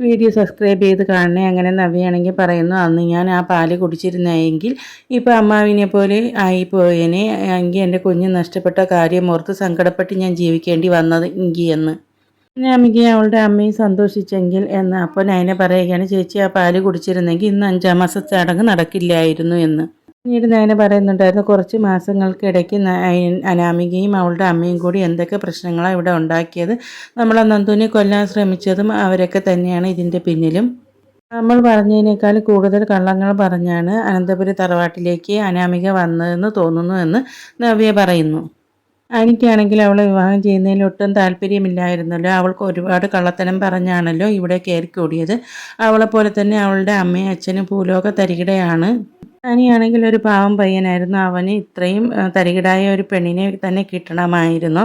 Video subscribe ചെയ്ത് കാണണേ. അങ്ങനെ നവ്യാണെങ്കിൽ പറയുന്നു അന്ന് ഞാൻ ആ പാൽ കുടിച്ചിരുന്നെങ്കിൽ ഇപ്പോൾ അമ്മാവിനെ പോലെ ആയിപ്പോയേനെ. എങ്കിൽ എന്റെ കുഞ്ഞ് നഷ്ടപ്പെട്ട കാര്യം ഓർത്ത് സങ്കടപ്പെട്ട് ഞാൻ ജീവിക്കേണ്ടി വന്നത് എങ്കിൽ എന്ന്. അമ്മയ്ക്ക് അവളുടെ അമ്മയും സന്തോഷിച്ചെങ്കിൽ എന്ന്. അപ്പോൾ നയനെ പറയുകയാണ് ചേച്ചി ആ പാൽ കുടിച്ചിരുന്നെങ്കിൽ ഇന്ന് അഞ്ചാം മാസ ചടങ്ങ് നടക്കില്ലായിരുന്നു എന്ന്. പിന്നീട് നയന പറയുന്നുണ്ടായിരുന്നു കുറച്ച് മാസങ്ങൾക്കിടയ്ക്ക് അനാമികയും അവളുടെ അമ്മയും കൂടി എന്തൊക്കെ പ്രശ്നങ്ങളാണ് ഇവിടെ ഉണ്ടാക്കിയത്? നമ്മളെ നന്ദുവിനെ കൊല്ലാൻ ശ്രമിച്ചതും അവരൊക്കെ തന്നെയാണ് ഇതിന്റെ പിന്നിലും. നമ്മൾ പറഞ്ഞതിനേക്കാൾ കൂടുതൽ കള്ളങ്ങൾ പറഞ്ഞാണ് അനന്തപുരി തറവാട്ടിലേക്ക് അനാമിക വന്നതെന്ന് തോന്നുന്നു എന്ന് നവ്യ പറയുന്നു. എനിക്കാണെങ്കിൽ അവളെ വിവാഹം ചെയ്യുന്നതിൽ ഒട്ടും താല്പര്യമില്ലായിരുന്നല്ലോ. അവൾക്ക് ഒരുപാട് കള്ളത്തനം പറഞ്ഞാണല്ലോ ഇവിടെ കയറിക്കൂടിയത് അവളെപ്പോലെ തന്നെ അവളുടെ അമ്മയും അച്ഛനും ഭൂലോക തരികിടയാണ്. അനിയാണെങ്കിൽ ഒരു പാവം പയ്യനായിരുന്നു. അവന് ഇത്രയും തരികിടായ ഒരു പെണ്ണിനെ തന്നെ കിട്ടണമായിരുന്നു.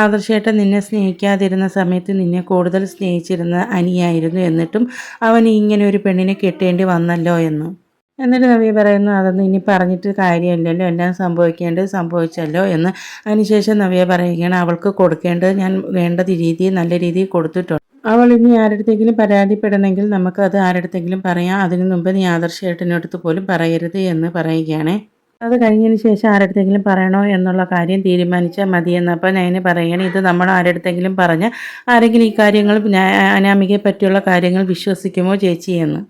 ആദർശേട്ടൻ നിന്നെ സ്നേഹിക്കാതിരുന്ന സമയത്ത് നിന്നെ കൂടുതൽ സ്നേഹിച്ചിരുന്ന അനിയായിരുന്നു എന്നിട്ടും അവൻ ഇങ്ങനെ ഒരു പെണ്ണിനെ കിട്ടേണ്ടി വന്നല്ലോ എന്ന്. എന്നിട്ട് നവി പറയുന്നു അതൊന്നും ഇനി പറഞ്ഞിട്ട് കാര്യമില്ലല്ലോ. എല്ലാം സംഭവിക്കേണ്ടത് സംഭവിച്ചല്ലോ എന്ന്. അതിനുശേഷം നബിയെ പറയുകയാണ് അവൾക്ക് കൊടുക്കേണ്ടത് ഞാൻ വേണ്ട രീതിയിൽ നല്ല രീതിയിൽ കൊടുത്തിട്ടുണ്ട്. അവൾ ഇനി ആരുടെങ്കിലും പരാതിപ്പെടണമെങ്കിൽ നമുക്ക് അത് ആരുടെങ്കിലും പറയാം. അതിനു മുമ്പ് നീ ആദർശ ഏട്ടനടുത്ത് പോലും പറയരുത് എന്ന് പറയുകയാണേ. അത് കഴിഞ്ഞതിന് ശേഷം ആരുടെങ്കിലും പറയണോ എന്നുള്ള കാര്യം തീരുമാനിച്ചാൽ മതിയെന്നപ്പോൾ നയന് പറയുകയാണ് ഇത് നമ്മൾ ആരുടെങ്കിലും പറഞ്ഞ് ആരെങ്കിലും ഈ കാര്യങ്ങൾ അനാമികയെ പറ്റിയുള്ള കാര്യങ്ങൾ വിശ്വസിക്കുമോ ചേച്ചി എന്ന്.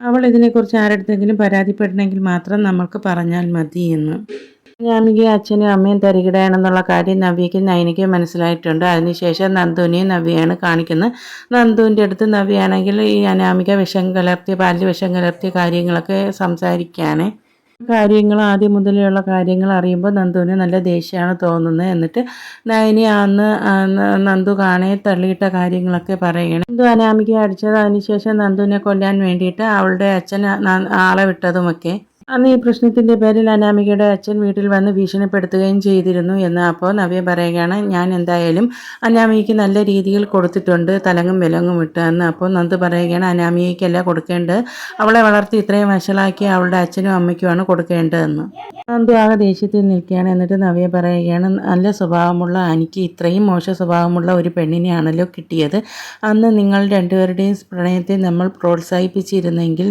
അവൾ ഇതിനെക്കുറിച്ച് ആരുടെങ്കിലും പരാതിപ്പെടണമെങ്കിൽ മാത്രം നമ്മൾക്ക് പറഞ്ഞാൽ മതി എന്ന്. അനാമിക അച്ഛനും അമ്മയും തരികിടയാണെന്നുള്ള കാര്യം നവ്യയ്ക്ക് നൈനയ്ക്ക് മനസ്സിലായിട്ടുണ്ട്. അതിനുശേഷം നന്ദുവിനെയും നവ്യയാണ് കാണിക്കുന്നത്. നന്ദുവിന്റെ അടുത്ത് നവ്യാണെങ്കിൽ ഈ അനാമിക വിഷം കലർത്തിയ പാലിൽ വിഷം കലർത്തിയ കാര്യങ്ങളൊക്കെ സംസാരിക്കുകയാണ് കാര്യങ്ങൾ ആദ്യം മുതലുള്ള കാര്യങ്ങൾ അറിയുമ്പോൾ നന്ദുവിന് നല്ല ദേഷ്യമാണ് തോന്നുന്നത് എന്നിട്ട് നയനി അന്ന് നന്ദു കാണെ തള്ളിയിട്ട കാര്യങ്ങളൊക്കെ പറയണം. നന്ദു അനാമിക അടിച്ചത് അതിനുശേഷം നന്ദുവിനെ കൊല്ലാൻ വേണ്ടിയിട്ട് അവളുടെ അച്ഛൻ ആളെ വിട്ടതുമൊക്കെ. അന്ന് ഈ പ്രശ്നത്തിന്റെ പേരിൽ അനാമികയുടെ അച്ഛൻ വീട്ടിൽ വന്ന് ഭീഷണിപ്പെടുത്തുകയും ചെയ്തിരുന്നു എന്ന് അപ്പോൾ നവ്യ പറയുകയാണ് ഞാൻ എന്തായാലും അനാമികയ്ക്ക് നല്ല രീതിയിൽ കൊടുത്തിട്ടുണ്ട് തലങ്ങും വിലങ്ങും ഇട്ട് എന്ന് അപ്പോൾ നന്ദ് പറയുകയാണ് അനാമികയ്ക്കല്ല കൊടുക്കേണ്ടത് അവളെ വളർത്തി ഇത്രയും വഷളാക്കി അവളുടെ അച്ഛനും അമ്മയ്ക്കുമാണ് കൊടുക്കേണ്ടതെന്ന്. നന്ദു ആകെ ദേഷ്യത്തിൽ നിൽക്കുകയാണ് എന്നിട്ട് നവ്യ പറയുകയാണ് നല്ല സ്വഭാവമുള്ള എനിക്ക് ഇത്രയും മോശ സ്വഭാവമുള്ള ഒരു പെണ്ണിനെയാണല്ലോ കിട്ടിയത്. അന്ന് നിങ്ങൾ രണ്ടുപേരുടെയും പ്രണയത്തെ നമ്മൾ പ്രോത്സാഹിപ്പിച്ചിരുന്നെങ്കിൽ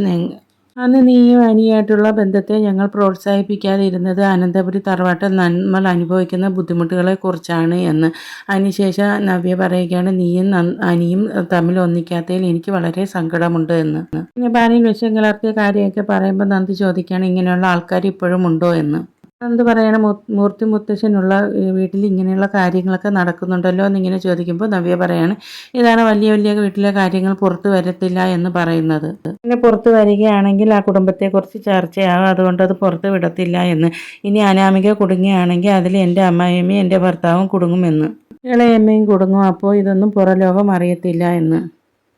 അന്ന് നീയും അനിയായിട്ടുള്ള ബന്ധത്തെ ഞങ്ങൾ പ്രോത്സാഹിപ്പിക്കാതിരുന്നത് അനന്തപുരി തറവാട്ടിൽ നമ്മൾ അനുഭവിക്കുന്ന ബുദ്ധിമുട്ടുകളെ കുറിച്ചാണ് എന്ന്. അതിനുശേഷം നവ്യ പറയുകയാണ് നീയും അനിയും തമ്മിൽ ഒന്നിക്കാത്തതിൽ എനിക്ക് വളരെ സങ്കടമുണ്ട് എന്ന്. പിന്നെ പാനിൽ വിഷം കലർത്തിയ കാര്യമൊക്കെ പറയുമ്പോൾ നന്ദി ചോദിക്കുകയാണ് ഇങ്ങനെയുള്ള ആൾക്കാർ ഇപ്പോഴും ഉണ്ടോ? എന്ന്. നന്ദി പറയണ മൂർത്തി മുത്തശ്ശനുള്ള വീട്ടിൽ ഇങ്ങനെയുള്ള കാര്യങ്ങളൊക്കെ നടക്കുന്നുണ്ടല്ലോ എന്നിങ്ങനെ ചോദിക്കുമ്പോൾ നവ്യ പറയാണ് ഇതാണ് വലിയ വലിയ വീട്ടിലെ കാര്യങ്ങൾ പുറത്തു വരത്തില്ല എന്ന് പറയുന്നത്. പിന്നെ പുറത്തു വരികയാണെങ്കിൽ ആ കുടുംബത്തെക്കുറിച്ച് ചർച്ചയാകും അതുകൊണ്ട് അത് പുറത്ത് വിടത്തില്ല എന്ന്. ഇനി അനാമിക കുടുങ്ങിയാണെങ്കിൽ അതിൽ എന്റെ അമ്മായിയമ്മയും എന്റെ ഭർത്താവും കുടുങ്ങുമെന്ന്. ഇളയമ്മയും കുടുങ്ങും അപ്പോൾ ഇതൊന്നും പുറലോകം അറിയത്തില്ല എന്ന്.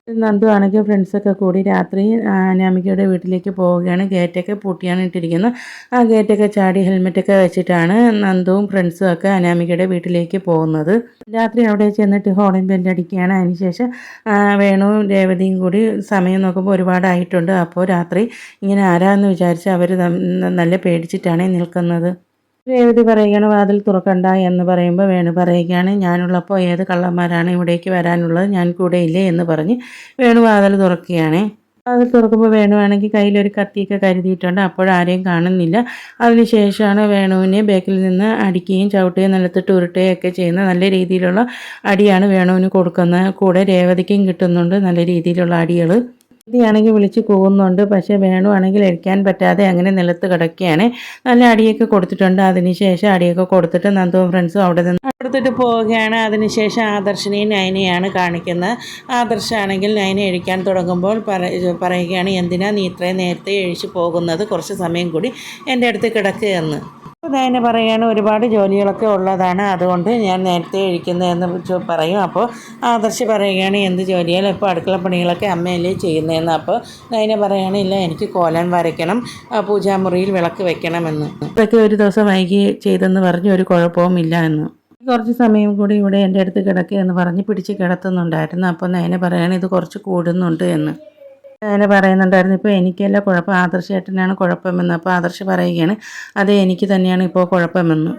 നന്ദു ആണെങ്കിൽ ഫ്രണ്ട്സൊക്കെ കൂടി രാത്രി അനാമികയുടെ വീട്ടിലേക്ക് പോവുകയാണ്. ഗേറ്റൊക്കെ പൂട്ടിയാണ് ഇട്ടിരിക്കുന്നത്. ആ ഗേറ്റൊക്കെ ചാടി ഹെൽമെറ്റൊക്കെ വെച്ചിട്ടാണ് നന്ദുവും ഫ്രണ്ട്സും ഒക്കെ അനാമികയുടെ വീട്ടിലേക്ക് പോകുന്നത്. രാത്രി അവിടെ ചെന്നിട്ട് ഹോളിംഗ് ബെല്ലടിക്കുകയാണ് അതിനുശേഷം ശേഷം വേണുവും രേവതിയും കൂടി സമയം നോക്കുമ്പോൾ ഒരുപാടായിട്ടുണ്ട്. അപ്പോൾ രാത്രി ഇങ്ങനെ ആരാന്ന് വിചാരിച്ച് അവർ നല്ല പേടിച്ചിട്ടാണ് നിൽക്കുന്നത്. രേവതി പറയുകയാണ് വാതിൽ തുറക്കണ്ട എന്ന് പറയുമ്പോൾ വേണു പറയുകയാണ് ഞാനുള്ളപ്പോൾ ഏത് കള്ളന്മാരാണ് ഇവിടേക്ക് വരാനുള്ളത് ഞാൻ കൂടെ ഇല്ലേ എന്ന് പറഞ്ഞ് വേണു വാതിൽ തുറക്കുകയാണ്. വാതിൽ തുറക്കുമ്പോൾ വേണുവാണെങ്കിൽ കയ്യിലൊരു കത്തിയൊക്കെ കരുതിയിട്ടുണ്ട് അപ്പോഴാരെയും കാണുന്നില്ല. അതിനുശേഷമാണ് വേണുവിനെ ബേക്കിൽ നിന്ന് അടിക്കുകയും ചവിട്ടുകയും നിലത്തിട്ട് ഉരുട്ടുകയും ഒക്കെ ചെയ്യുന്ന നല്ല രീതിയിലുള്ള അടിയാണ് വേണുവിന് കൊടുക്കുന്നത് കൂടെ രേവതിക്കും കിട്ടുന്നുണ്ട് നല്ല രീതിയിലുള്ള അടികൾ ഇതിയാണെങ്കിൽ വിളിച്ച് കൂവുന്നുണ്ട്. പക്ഷേ വേണുവാണെങ്കിൽ എഴിക്കാൻ പറ്റാതെ അങ്ങനെ നിലത്ത് കിടക്കുകയാണ്. നല്ല അടിയൊക്കെ കൊടുത്തിട്ടുണ്ട്. അതിനുശേഷം അടിയൊക്കെ കൊടുത്തിട്ട് നന്ദുവും ഫ്രണ്ട്സും അവിടെ നിന്ന് കൊടുത്തിട്ട് പോവുകയാണ്. അതിനുശേഷം ആദർശിനെയും നയനെയാണ് കാണിക്കുന്നത്. ആദർശാണെങ്കിൽ നയനെ എഴിക്കാൻ തുടങ്ങുമ്പോൾ പറയുകയാണ് എന്തിനാ നീ ഇത്രയും നേരത്തെ എഴിച്ച് പോകുന്നത്? കുറച്ച് സമയം കൂടി എന്റെ അടുത്ത് കിടക്കുകയെന്ന് നയന പറയുകയാണ് ഒരുപാട് ജോലികളൊക്കെ ഉള്ളതാണ്. അതുകൊണ്ട് ഞാൻ നേരത്തെ എഴിക്കുന്നതെന്ന് പറയും. അപ്പോൾ ആദർശ് പറയുകയാണ് എന്ത് ജോലിയാൽ ഇപ്പോൾ അടുക്കള പണികളൊക്കെ അമ്മയല്ലേ ചെയ്യുന്നതെന്ന്. അപ്പോൾ നയന പറയുകയാണ് ഇല്ല എനിക്ക് കോലൻ വരയ്ക്കണം പൂജാമുറിയിൽ വിളക്ക് വെക്കണമെന്ന്. ഇതൊക്കെ ഒരു ദിവസം വൈകി ചെയ്തെന്ന് പറഞ്ഞ് ഒരു കുഴപ്പവും ഇല്ല എന്ന്. കുറച്ച് സമയം കൂടി ഇവിടെ എന്റെ അടുത്ത് കിടക്കുക എന്ന് പറഞ്ഞ് പിടിച്ച് കിടത്തുന്നുണ്ടായിരുന്നു. അപ്പോൾ നയന പറയുകയാണ് ഇത് കുറച്ച് കൂടുന്നുണ്ട് എന്ന്. നയന പറയുന്നുണ്ടായിരുന്നു. ഇപ്പോൾ എനിക്കല്ല കുഴപ്പം. ആദർശേട്ടനാണ് കുഴപ്പമെന്ന് അപ്പോൾ ആദർശ് പറയുകയാണ്. അതെ എനിക്ക് തന്നെയാണ് ഇപ്പോൾ കുഴപ്പമെന്ന്.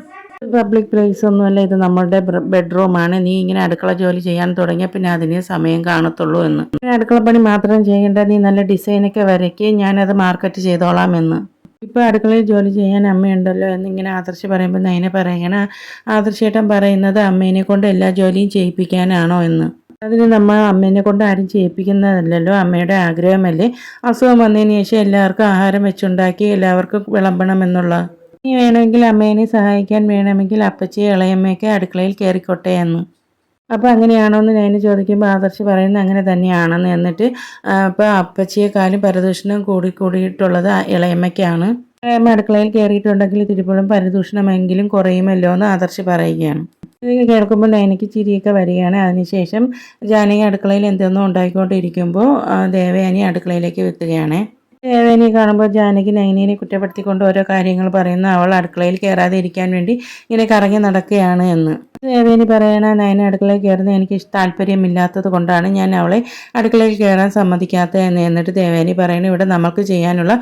പബ്ലിക് പ്ലേസ് ഒന്നുമല്ല ഇത് നമ്മളുടെ ബെഡ്റൂമാണ് നീ ഇങ്ങനെ അടുക്കള ജോലി ചെയ്യാൻ തുടങ്ങിയ പിന്നെ അതിന് സമയം കാണത്തുള്ളൂ എന്ന്. അടുക്കള പണി മാത്രം ചെയ്യേണ്ട നീ നല്ല ഡിസൈനൊക്കെ വരയ്ക്കുകയും ഞാനത് മാർക്കറ്റ് ചെയ്തോളാം എന്ന് ഇപ്പോൾ അടുക്കളയിൽ ജോലി ചെയ്യാൻ അമ്മയുണ്ടല്ലോ എന്നിങ്ങനെ ആദർശ് പറയുമ്പോൾ നൈന പറയണ ആദർശേട്ടൻ പറയുന്നത് അമ്മേനെ കൊണ്ട് എല്ലാ ജോലിയും ചെയ്യിപ്പിക്കാനാണോ എന്ന്. അതിന് നമ്മൾ അമ്മേനെ കൊണ്ട് ആരും ചെയ്യിപ്പിക്കുന്നതല്ലല്ലോ അമ്മയുടെ ആഗ്രഹമല്ലേ? അസുഖം വന്നതിന് ശേഷം എല്ലാവർക്കും ആഹാരം വെച്ചുണ്ടാക്കി എല്ലാവർക്കും വിളമ്പണമെന്നുള്ള ഇനി വേണമെങ്കിൽ അമ്മേനെ സഹായിക്കാൻ വേണമെങ്കിൽ അപ്പച്ചി ഇളയമ്മയൊക്കെ അടുക്കളയിൽ കയറിക്കോട്ടെ എന്ന്. അപ്പോൾ അങ്ങനെയാണോ എന്ന് ഞാൻ ചോദിക്കുമ്പോൾ ആദർശ് പറയുന്നത് അങ്ങനെ തന്നെയാണെന്ന് എന്നിട്ട് അപ്പോൾ അപ്പച്ചിയെക്കാളും പരദൂഷണം കൂടി കൂടിയിട്ടുള്ളത് ഇളയമ്മയ്ക്കാണ്. ഇളയമ്മ അടുക്കളയിൽ കയറിയിട്ടുണ്ടെങ്കിൽ തിരുപ്പോഴും പരദൂഷണമെങ്കിലും കുറയുമല്ലോ എന്ന് ആദർശ് പറയുകയാണ്. ഇത് കേൾക്കുമ്പോൾ ലൈനയ്ക്ക് ചിരിയൊക്കെ വരികയാണ്. അതിനുശേഷം ജാനകി അടുക്കളയിൽ എന്തെന്നോ ഉണ്ടായിക്കൊണ്ടിരിക്കുമ്പോൾ ദേവയാനി അടുക്കളയിലേക്ക് എത്തുകയാണ് ദേവേനെ കാണുമ്പോൾ ജാനകി നൈനീനെ കുറ്റപ്പെടുത്തിക്കൊണ്ട് ഓരോ കാര്യങ്ങൾ പറയുന്നു. അവൾ അടുക്കളയിൽ കയറാതെ ഇരിക്കാൻ വേണ്ടി ഇങ്ങനെ കറങ്ങി നടക്കുകയാണ് എന്ന്. ദേവേനി പറയണ നയന അടുക്കളയിൽ കയറുന്നത് എനിക്ക് താല്പര്യമില്ലാത്തത് കൊണ്ടാണ് ഞാൻ അവളെ അടുക്കളയിൽ കയറാൻ സമ്മതിക്കാത്തത് എന്ന്. എന്നിട്ട് ദേവേനി പറയണ ഇവിടെ നമ്മൾക്ക് ചെയ്യാനുള്ള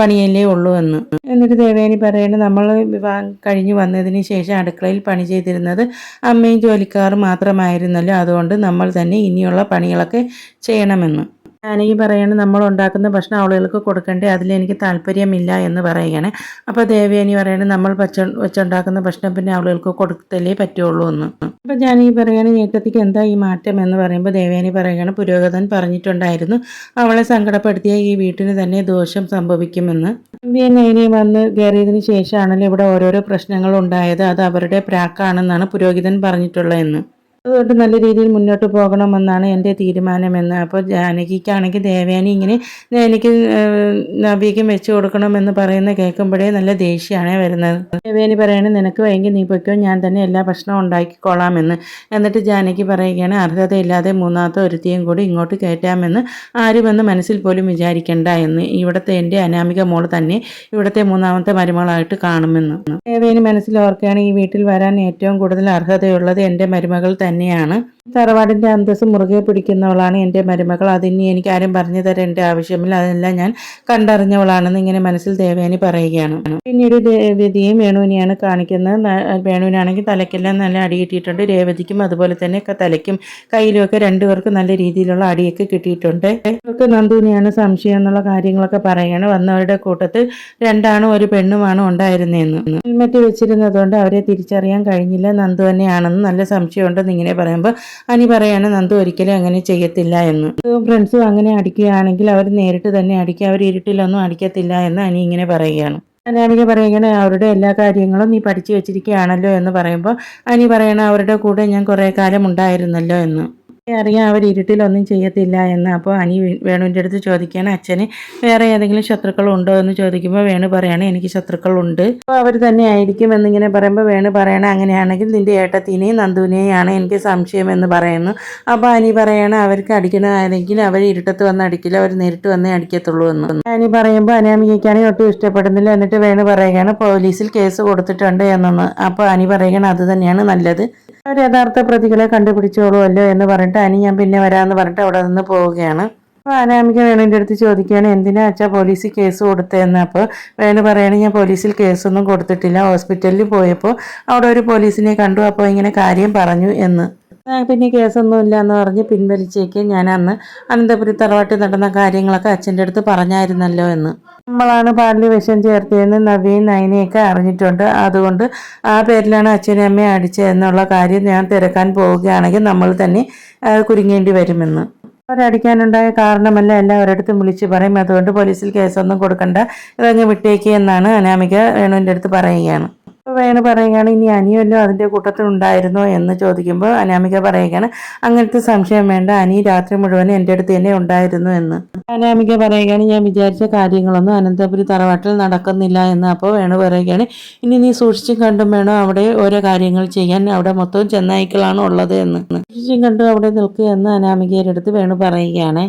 പണിയല്ലേ ഉള്ളൂ എന്ന്. എന്നിട്ട് ദേവേനി പറയണ നമ്മൾ വിവാഹം കഴിഞ്ഞു വന്നതിന് ശേഷം അടുക്കളയിൽ പണി ചെയ്തിരുന്നത് അമ്മയും ജോലിക്കാർ മാത്രമായിരുന്നല്ലോ. അതുകൊണ്ട് നമ്മൾ തന്നെ ഇനിയുള്ള പണികളൊക്കെ ചെയ്യണമെന്ന്. ഞാനീ പറയണ നമ്മൾ ഉണ്ടാക്കുന്ന ഭക്ഷണം ആളുകൾക്ക് കൊടുക്കണ്ടേ അതിലെനിക്ക് താല്പര്യമില്ല എന്ന് പറയുകയാണ് അപ്പോൾ ദേവയാനി പറയണ നമ്മൾ പച്ച വെച്ചുണ്ടാക്കുന്ന ഭക്ഷണം പിന്നെ ആളുകൾക്ക് കൊടുത്തല്ലേ പറ്റുള്ളൂ എന്ന്. അപ്പോൾ ഞാൻ ഈ പറയണ നേട്ടത്തിക്ക് എന്താ ഈ മാറ്റം? എന്ന് പറയുമ്പോൾ ദേവയാനി പറയുകയാണ് പുരോഗതൻ പറഞ്ഞിട്ടുണ്ടായിരുന്നു അവളെ സങ്കടപ്പെടുത്തിയ ഈ വീട്ടിന് തന്നെ ദോഷം സംഭവിക്കുമെന്ന്. നൈനി വന്ന് കയറിയതിന് ശേഷമാണല്ലോ ഇവിടെ ഓരോരോ പ്രശ്നങ്ങൾ ഉണ്ടായത് അത് അവരുടെ പ്രാക്കാണെന്നാണ് പുരോഹിതൻ പറഞ്ഞിട്ടുള്ളതെന്ന്. അതുകൊണ്ട് നല്ല രീതിയിൽ മുന്നോട്ട് പോകണമെന്നാണ് എന്റെ തീരുമാനമെന്ന്. അപ്പോൾ ജാനകിക്കാണെങ്കിൽ ദേവയാനി ഇങ്ങനെ എനിക്ക് നബിക്കും വെച്ച് കൊടുക്കണമെന്ന് പറയുന്ന കേൾക്കുമ്പോഴേ നല്ല ദേഷ്യമാണ് വരുന്നത്. ദേവയാനി പറയണ നിനക്ക് വൈകി നീ പൊയ്ക്കോ ഞാൻ തന്നെ എല്ലാ ഭക്ഷണവും ഉണ്ടാക്കിക്കോളാമെന്ന്. എന്നിട്ട് ജാനകി പറയുകയാണ് അർഹതയില്ലാതെ മൂന്നാമത്തെ ഒരുത്തിയും കൂടി ഇങ്ങോട്ട് കയറ്റാമെന്ന് ആരുമെന്ന് മനസ്സിൽ പോലും വിചാരിക്കണ്ട എന്ന്. ഇവിടുത്തെ എന്റെ അനാമിക മോൾ തന്നെ ഇവിടുത്തെ മൂന്നാമത്തെ മരുമകളായിട്ട് കാണുമെന്ന്. ദേവേനി മനസ്സിൽ ഓർക്കുകയാണ് ഈ വീട്ടിൽ വരാൻ ഏറ്റവും കൂടുതൽ അർഹതയുള്ളത് എന്റെ മരുമകൾ തന്നെയാണ്. തറവാടിന്റെ അന്തസ്സ് മുറുകെ പിടിക്കുന്നവളാണ് എന്റെ മരുമകൾ. അതിനി എനിക്ക് ആരും പറഞ്ഞു തരേണ്ട ആവശ്യമില്ല. അതെല്ലാം ഞാൻ കണ്ടറിഞ്ഞവളാണെന്ന് ഇങ്ങനെ മനസ്സിൽ ദേവേനി പറയുകയാണ്. പിന്നീട് രേവതിയും വേണുവിനെയാണ് കാണിക്കുന്നത്. വേണുവിനാണെങ്കിൽ തലയ്ക്കെല്ലാം നല്ല അടി കിട്ടിയിട്ടുണ്ട്. രേവതിക്കും അതുപോലെ തന്നെ തലയ്ക്കും കയ്യിലുമൊക്കെ രണ്ടുപേർക്കും നല്ല രീതിയിലുള്ള അടിയൊക്കെ കിട്ടിയിട്ടുണ്ട്. ഇവർക്ക് നന്ദുവിനെയാണ് സംശയം എന്നുള്ള കാര്യങ്ങളൊക്കെ പറയുകയാണ്. വന്നവരുടെ കൂട്ടത്തിൽ രണ്ടാണും ഒരു പെണ്ണുമാണ് ഉണ്ടായിരുന്നതെന്ന്. ഹെൽമെറ്റ് വെച്ചിരുന്നതുകൊണ്ട് അവരെ തിരിച്ചറിയാൻ കഴിഞ്ഞില്ല. നന്ദു തന്നെയാണെന്ന് നല്ല സംശയമുണ്ടെന്ന് ഇങ്ങനെ പറയുമ്പോൾ അനി പറയാണ് നന്ദു ഒരിക്കലും അങ്ങനെ ചെയ്യത്തില്ല എന്ന്. ഫ്രണ്ട്സും അങ്ങനെ അടിക്കുകയാണെങ്കിൽ അവർ നേരിട്ട് തന്നെ അടിക്കുക അവർ ഇരുട്ടിലൊന്നും അടിക്കത്തില്ല എന്ന് അനി ഇങ്ങനെ പറയുകയാണ്. അനാമിക പറയുകയാണ് അവരുടെ എല്ലാ കാര്യങ്ങളും നീ പഠിച്ചു വെച്ചിരിക്കുകയാണല്ലോ എന്ന് പറയുമ്പോൾ അനി പറയണ അവരുടെ കൂടെ ഞാൻ കുറേ കാലം ഉണ്ടായിരുന്നല്ലോ എന്ന്. അറിയാം അവർ ഇരുട്ടിലൊന്നും ചെയ്യത്തില്ല എന്ന്. അപ്പോൾ അനി വേണുവിന്റെ അടുത്ത് ചോദിക്കുകയാണ് അച്ഛന് വേറെ ഏതെങ്കിലും ശത്രുക്കളുണ്ടോ എന്ന് ചോദിക്കുമ്പോൾ വേണു പറയണേ എനിക്ക് ശത്രുക്കളുണ്ട്. അപ്പോൾ അവർ തന്നെ ആയിരിക്കും എന്നിങ്ങനെ പറയുമ്പോൾ വേണു പറയണ അങ്ങനെയാണെങ്കിൽ നിന്റെ ഏട്ടത്തിനെയും നന്ദുവിനെയാണ് എനിക്ക് സംശയം എന്ന് പറയുന്നു. അപ്പോൾ അനി പറയണ അവർക്ക് അടിക്കണമായിരുന്നെങ്കിൽ അവർ ഇരുട്ടത്ത് വന്ന് അടിക്കില്ല അവർ നേരിട്ട് വന്നേ അടിക്കത്തുള്ളൂ എന്ന്. അനി പറയുമ്പോൾ അനാമികയ്ക്കാണെങ്കിൽ ഒട്ടും ഇഷ്ടപ്പെടുന്നില്ല എന്നിട്ട് വേണു പറയുകയാണ് പോലീസിൽ കേസ് കൊടുത്തിട്ടുണ്ട് എന്നൊന്ന്. അപ്പോൾ അനി പറയുകയാണ് അത് തന്നെയാണ് നല്ലത്. അവർ യഥാർത്ഥ പ്രതികളെ കണ്ടുപിടിച്ചോളൂ അല്ലോ എന്ന് പറഞ്ഞിട്ട് അനി ഞാൻ പിന്നെ വരാമെന്ന് പറഞ്ഞിട്ട് അവിടെ നിന്ന് പോവുകയാണ്. അപ്പോൾ അനാമിക വേണുവിന്റെ അടുത്ത് ചോദിക്കുകയാണ് എന്തിനാ അച്ഛാ പോലീസിൽ കേസ് കൊടുത്തതെന്ന്? അപ്പോൾ വേണു പറയണ ഞാൻ പോലീസിൽ കേസൊന്നും കൊടുത്തിട്ടില്ല. ഹോസ്പിറ്റലിൽ പോയപ്പോൾ അവിടെ ഒരു പോലീസിനെ കണ്ടു. അപ്പോൾ ഇങ്ങനെ കാര്യം പറഞ്ഞു എന്ന്. ആ, കേസൊന്നും ഇല്ല എന്ന് പറഞ്ഞ് പിൻവലിച്ചേക്ക് ഞാൻ അന്ന് അനന്തപുരി തറവാട്ടിൽ നടന്ന കാര്യങ്ങളൊക്കെ അച്ഛന്റെ അടുത്ത് പറഞ്ഞായിരുന്നല്ലോ എന്ന്. നമ്മളാണ് പാലിൽ വിഷം ചേർത്തതെന്ന് നവീൻ നയനയൊക്കെ അറിഞ്ഞിട്ടുണ്ട്. അതുകൊണ്ട് ആ പേരിലാണ് അച്ഛനും അമ്മയും അടിച്ചതെന്നുള്ള കാര്യം ഞാൻ തിരക്കാൻ പോവുകയാണെങ്കിൽ നമ്മൾ തന്നെ കുരുങ്ങേണ്ടി വരുമെന്ന്. അവരടിക്കാനുണ്ടായ കാരണമല്ല എല്ലാവരടുത്തും വിളിച്ച് പറയും. അതുകൊണ്ട് പോലീസിൽ കേസൊന്നും കൊടുക്കണ്ട. ഇതങ്ങ് വിട്ടേക്ക് എന്നാണ് അനാമിക വേണുവിന്റെ അടുത്ത് പറയുകയാണ്. അപ്പോൾ വേണ പറയുകയാണ് ഇനി അനിയല്ലോ അതിന്റെ കൂട്ടത്തിൽ ഉണ്ടായിരുന്നോ എന്ന് ചോദിക്കുമ്പോൾ അനാമിക പറയുകയാണ് അങ്ങനത്തെ സംശയം വേണ്ട അനി രാത്രി മുഴുവൻ എന്റെ അടുത്ത് തന്നെ ഉണ്ടായിരുന്നു എന്ന്. അനാമിക പറയുകയാണ് ഞാൻ വിചാരിച്ച കാര്യങ്ങളൊന്നും അനന്തപുരി തറവാട്ടിൽ നടക്കുന്നില്ല എന്ന്. അപ്പോൾ വേണു പറയുകയാണ് ഇനി നീ സൂക്ഷിച്ചും കണ്ടും വേണം അവിടെ ഓരോ കാര്യങ്ങൾ ചെയ്യാൻ? അവിടെ മൊത്തം ചെന്നായ്ക്കളാണ് ഉള്ളത് എന്ന്. സൂക്ഷിച്ചും കണ്ടും അവിടെ നിൽക്കുക എന്ന് അനാമികയുടെ അടുത്ത് വേണു പറയുകയാണ്.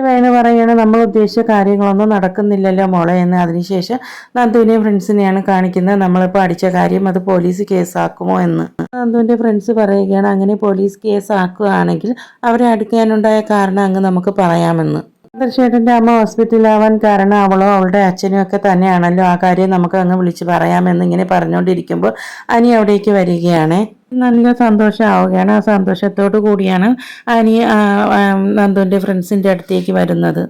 വേണു പറയാണ് നമ്മൾ ഉദ്ദേശിച്ച കാര്യങ്ങളൊന്നും നടക്കുന്നില്ലല്ലോ മോളെ എന്ന്. അതിനുശേഷം നന്ദുവിനെയും ഫ്രണ്ട്സിനെയാണ് കാണിക്കുന്നത് നമ്മളിപ്പോൾ അടിച്ച കാര്യം അത് പോലീസ് കേസാക്കുമോ എന്ന്. നന്ദുവിന്റെ ഫ്രണ്ട്സ് പറയുകയാണ് അങ്ങനെ പോലീസ് കേസ് ആക്കുകയാണെങ്കിൽ അവരെ അടിക്കാനുണ്ടായ കാരണം അങ്ങ് നമുക്ക് പറയാമെന്ന്. തീർച്ചയായിട്ടും അമ്മ ഹോസ്പിറ്റലാവാൻ കാരണം അവളോ അവളുടെ അച്ഛനും ഒക്കെ തന്നെയാണല്ലോ. ആ കാര്യം നമുക്ക് അങ്ങ് വിളിച്ച് പറയാമെന്ന് ഇങ്ങനെ പറഞ്ഞുകൊണ്ടിരിക്കുമ്പോൾ അനി അവിടേക്ക് വരികയാണ്. നല്ല സന്തോഷമാവുകയാണ് ആ സന്തോഷത്തോടു കൂടിയാണ് അനി നന്ദുവിന്റെ ഫ്രണ്ട്സിന്റെ അടുത്തേക്ക് വരുന്നത്.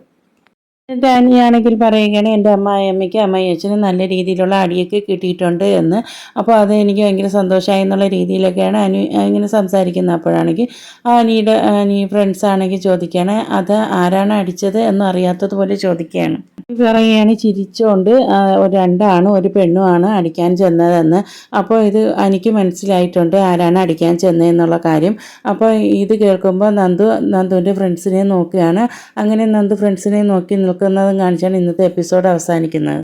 എന്റെ അനിയാണെങ്കിൽ പറയുകയാണ് എന്റെ അമ്മായിയമ്മയ്ക്ക് അമ്മയച്ചനും നല്ല രീതിയിലുള്ള അടിയൊക്കെ കിട്ടിയിട്ടുണ്ട് എന്ന്. അപ്പോൾ അത് എനിക്ക് ഭയങ്കര സന്തോഷമായി എന്നുള്ള രീതിയിലൊക്കെയാണ് അനു ഇങ്ങനെ സംസാരിക്കുന്നത് അപ്പോഴാണെങ്കിൽ. ആ അനിയുടെ അനി ഫ്രണ്ട്സ് ആണെങ്കിൽ ചോദിക്കുകയാണ് അത് ആരാണ് അടിച്ചത്? എന്ന് അറിയാത്തതുപോലെ ചോദിക്കുകയാണ്. പറയുകയാണ് ചിരിച്ചുകൊണ്ട് ഒരു രണ്ടാണ് ഒരു പെണ്ണുമാണ് അടിക്കാൻ ചെന്നതെന്ന്. അപ്പോൾ ഇത് എനിക്ക് മനസ്സിലായിട്ടുണ്ട് ആരാണ് അടിക്കാൻ ചെന്നതെന്നുള്ള കാര്യം. അപ്പോൾ ഇത് കേൾക്കുമ്പോൾ നന്ദു നന്ദുവിന്റെ ഫ്രണ്ട്സിനെ നോക്കുകയാണ്. അങ്ങനെ നന്ദു ഫ്രണ്ട്സിനെ നോക്കി നിൽക്കുന്നതും കാണിച്ചാണ് ഇന്നത്തെ എപ്പിസോഡ് അവസാനിക്കുന്നത്.